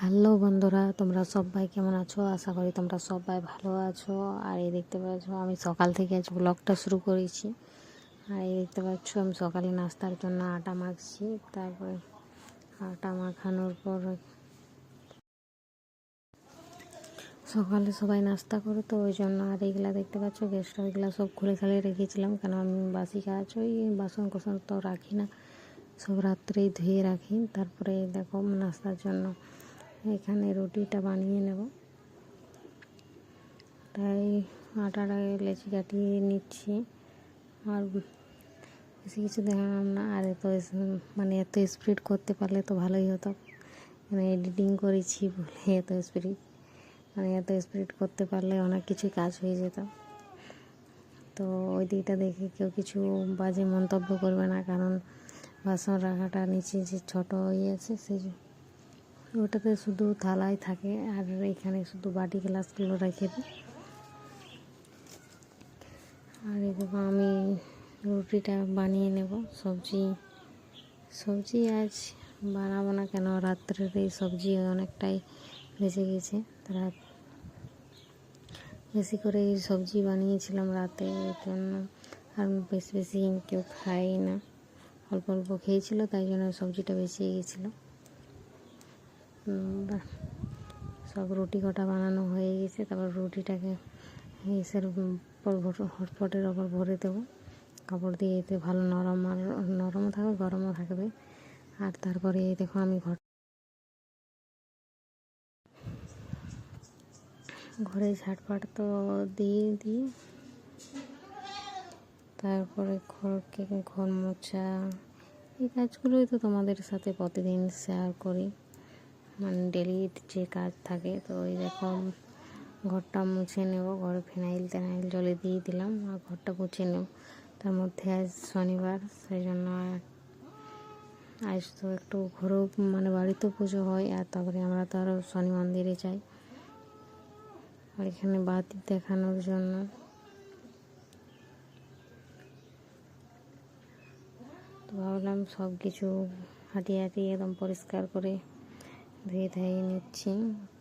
Hello বন্ধুরা, তোমরা সবাই কেমন আছো? আশা করি তোমরা সবাই ভালো আছো। আর এই দেখতে পাচ্ছ, আমি সকাল থেকে আজ ব্লগটা শুরু করেছি। আর এই দেখতে পাচ্ছ, আমি সকালে নাস্তার জন্য আটা মাখছি। তারপরে আটা মাখানোর পর সকালে সবাই নাস্তা করে, তো ওই জন্য আর এইগুলা দেখতে পাচ্ছ গ্যাসটা ওইগুলা সব খুলে খালে রেখেছিলাম। কেন আমি বাসি কাজ, ওই বাসন কোসন তো রাখি না, সব রাত্রেই ধুয়ে রাখি। তারপরে দেখো, নাস্তার জন্য এখানে রুটিটা বানিয়ে নেব। তাই আটাটা লেচি কাটিয়ে নিচ্ছি। আর বেশি কিছু দেখালাম না। আর এত মানে এত স্পিড করতে পারলে তো ভালোই হতো। মানে এডিটিং করেছি বলে এত স্পিড মানে এত স্পিড করতে পারলে অনেক কিছু কাজ হয়ে যেত। তো ওই দিকটা দেখে কেউ কিছু বাজে মন্তব্য করবে না। কারণ বাসন রাখাটা নিচে যে ছোটো ইয়ে আছে, সেই ওটাতে শুধু থালাই থাকে আর এখানে শুধু বাটি গ্লাসগুলো রেখে দিই। আর এরকম আমি রুটিটা বানিয়ে নেব। সবজি সবজি আজ বানাবো না কেন? রাত্রের এই সবজি অনেকটাই বেঁচে গেছে। রাত বেশি করে এই সবজি বানিয়েছিলাম রাতে এর জন্য আর বেশি বেশি কেউ খাই না। অল্প অল্প খেয়েছিল, তাই জন্য সবজিটা বেঁচে গেছিল। সব রুটি কটা বানানো হয়ে গেছে, তারপর রুটিটাকে ইসের হটপটের ওপর ভরে দেবো। কাপড় দিয়ে এতে ভালো নরম আর নরমও থাকবে, গরমও থাকবে। আর তারপরে এই দেখো আমি ঘর ঘরে ঝাটপাট তো দিয়ে দিই। তারপরে ঘরকে ঘর মোছা, এই কাজগুলোই তো তোমাদের সাথে প্রতিদিন শেয়ার করি। মানে ডেলি যে কাজ থাকে, তো ওই রকম ঘরটা মুছে নেব। ঘরে ফিনাইল টেনাইল জলে দিয়ে দিলাম, আর ঘরটা মুছে নেব। তার মধ্যে আজ শনিবার, সেই জন্য আজ তো একটু ঘরেও মানে বাড়িতেও পুজো হয়, আর তারপরে আমরা তো আরও শনি মন্দিরে যাই। আর এখানে বাতি দেখানোর জন্য তো ভাবলাম সব কিছু হাঁটিয়ে হাঁটিয়ে একদম পরিষ্কার করে ধুয়ে ধুয়ে নিচ্ছি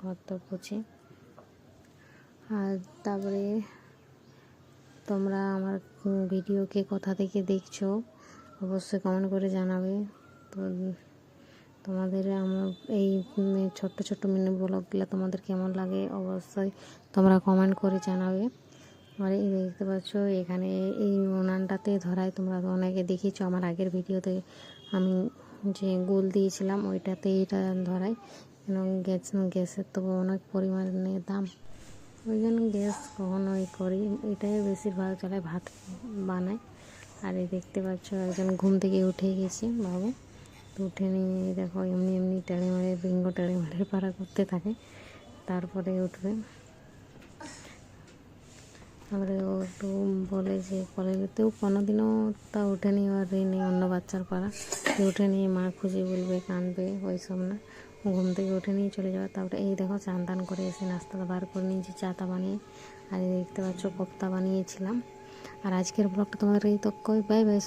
ঘর তো পুছে আর তারপরে তোমরা আমার ভিডিওকে কোথা থেকে দেখছ, অবশ্যই কমেন্ট করে জানাবে। তো তোমাদের আমার এই ছোট্ট ছোট্ট মিনি ব্লগগুলো তোমাদের কেমন লাগে, অবশ্যই তোমরা কমেন্ট করে জানাবে। আর এই দেখতে পাচ্ছ, এখানে এই উনানটাতে ধরায় তোমরা অনেকে দেখেছ, আমার আগের ভিডিওতে আমি যে গোল দিয়েছিলাম ওইটাতে এটা ধরাই। কেন গ্যাস, গ্যাসের তো অনেক পরিমাণে দাম। ওই জন্য গ্যাস কখনোই করি। এটাই বেশিরভাগ চলে ভাত বানাই। আর এই দেখতে পাচ্ছ, একজন ঘুম থেকে উঠে গেছে বাবু। তো উঠে নিয়ে দেখো, এমনি এমনি টেড়ে মেরে বিঙ্গো টেড়ে মেরে পাড়া করতে থাকে। তারপরে উঠবে। তারপরে ও একটু বলে যে কলেজেতেও কোনো দিনও তা ওঠেনি আর নেই, অন্য বাচ্চার পাড়া। উঠে নিয়ে মা খুঁজে বলবে, কাঁদবে ওই সব না ঘুম থেকে উঠে নিয়ে চলে যাওয়া তারপরে এই দেখো, চান টান করে এসে নাস্তাটা বার করে নিয়েছি, চাটা বানিয়ে। আর দেখতে পাচ্ছ, কপ্তা বানিয়েছিলাম। আর আজকের ব্লগটা তোমাদের এই তো কই, বাই বাই